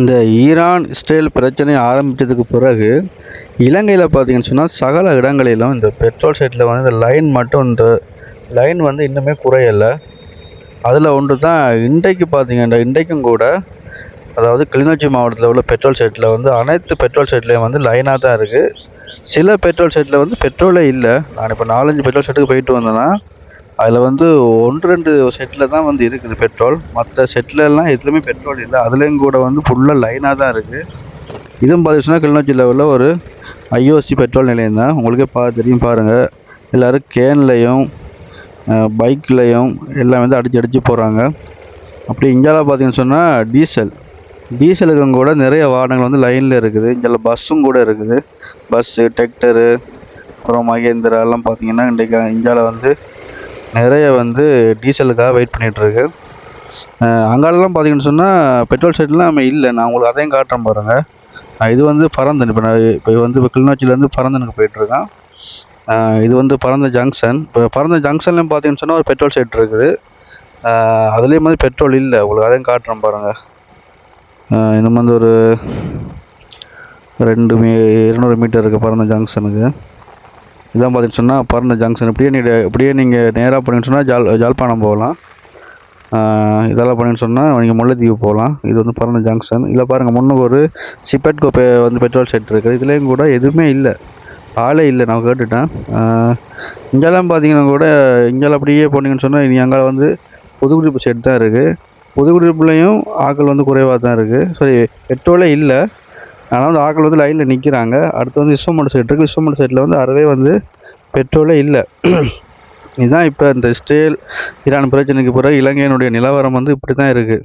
இந்த Iran Israel பிரச்சனை ஆரம்பித்ததுக்கு பிறகு இலங்கையில் பார்த்தீங்கன்னு சொன்னால் சகல இடங்களிலும் இந்த பெட்ரோல் சைட்டில் வந்து இந்த லைன் மட்டும் இந்த லைன் வந்து இன்னுமே குறையலை. அதில் ஒன்று தான் இன்றைக்கு பார்த்தீங்கன்னா இன்றைக்கும் கூட அதாவது கிளிநொச்சி மாவட்டத்தில் உள்ள பெட்ரோல் சைட்டில் வந்து அனைத்து பெட்ரோல் சைட்லேயும் வந்து லைனாக தான் இருக்குது சில பெட்ரோல் சைட்டில் வந்து பெட்ரோலே இல்லை. நான் இப்போ நாலஞ்சு பெட்ரோல் சைட்டுக்கு போயிட்டு வந்தேன்னா அதில் வந்து ஒன்று ரெண்டு செட்டில் தான் வந்து இருக்குது பெட்ரோல் மற்ற செட்டில் எல்லாம் எதுலேயுமே பெட்ரோல் இல்லை. அதுலேயும் கூட வந்து ஃபுல்லாக லைனாக தான் இருக்குது இதுவும் பார்த்தீங்கன்னா கிளிநொச்சி லெவலில் ஒரு ஐஓசி பெட்ரோல் நிலையம் தான். உங்களுக்கே பா தெரியும் பாருங்கள் எல்லோரும் கேன்லேயும் பைக்லேயும் எல்லாம் வந்து அடித்து அடித்து போகிறாங்க அப்படி இந்தியாவில் பார்த்தீங்கன்னு சொன்னால் டீசல் டீசலுக்கும் கூட நிறைய வாகனங்கள் வந்து லைனில் இருக்குது. இங்கே பஸ்ஸும் கூட இருக்குது. பஸ்ஸு டெக்டரு அப்புறம் மகேந்திரா எல்லாம் பார்த்தீங்கன்னா இன்றைக்கு இந்தியாவில் வந்து நிறைய வந்து டீசலுக்காக வெயிட் பண்ணிகிட்ருக்கு. அங்காலெலாம் பார்த்தீங்கன்னு சொன்னால் பெட்ரோல் சைட்லாம் நம்ம இல்லை. நான் உங்களுக்கு அதையும் காட்டுறேன் பாருங்கள் இது வந்து பரந்தன். இப்போ நான் இப்போ வந்து இப்போ கிளிநொச்சிலேருந்து பரந்தனுக்கு போயிட்டுருக்கேன். இது வந்து பரந்த ஜங்ஷன். இப்போ பரந்த ஜங்ஷன்லேயும் பார்த்தீங்கன்னு சொன்னால் ஒரு பெட்ரோல் சைட் இருக்குது. அதுலேயும் வந்து பெட்ரோல் இல்லை. உங்களுக்கு அதையும் காட்டுறேன் பாருங்கள் இன்னும் வந்து ஒரு ரெண்டு மீ இருநூறு மீட்டர் இருக்குது பரந்த ஜங்ஷனுக்கு. இதான் பார்த்தீங்கன்னு சொன்னால் பரண ஜங்ஷன் இப்படியே நீ இப்படியே நீங்கள் நேராக போனீங்கன்னு சொன்னால் ஜால் ஜாழ்ப்பாணம் போகலாம். இதெல்லாம் போனீங்கன்னு சொன்னால் நீங்கள் முல்லைத்தீவு போகலாம். இது வந்து பரந்த ஜங்ஷன் இதில் பாருங்கள் முன்னுக்கு ஒரு சிப்பெட்கோ கோப்பை வந்து பெட்ரோல் செட் இருக்குது. இதுலேயும் கூட எதுவுமே இல்லை. ஆளே இல்லை நான் கேட்டுட்டேன். இங்கெல்லாம் பார்த்தீங்கன்னா கூட இங்கெல்லாம் அப்படியே போனீங்கன்னு சொன்னால் இனி அங்கே வந்து புதுக்குடிப்பு செட் தான் இருக்குது புதுக்குடிப்புலேயும் ஆக்கள் வந்து குறைவாக தான் இருக்குது சாரி பெட்ரோலே இல்லை. ஆனால் வந்து ஆட்கள் வந்து லைனில் நிற்கிறாங்க அடுத்து வந்து விஸ்வமோட சைட் இருக்குது விஸ்வமோட சைட்டில் வந்து அறவே வந்து பெட்ரோலே இல்லை. இதுதான் இப்போ இந்த இஸ்ரேல் ஈரான் பிரச்சனைக்கு பிறகு இலங்கையினுடைய நிலவரம் வந்து இப்படி தான் இருக்குது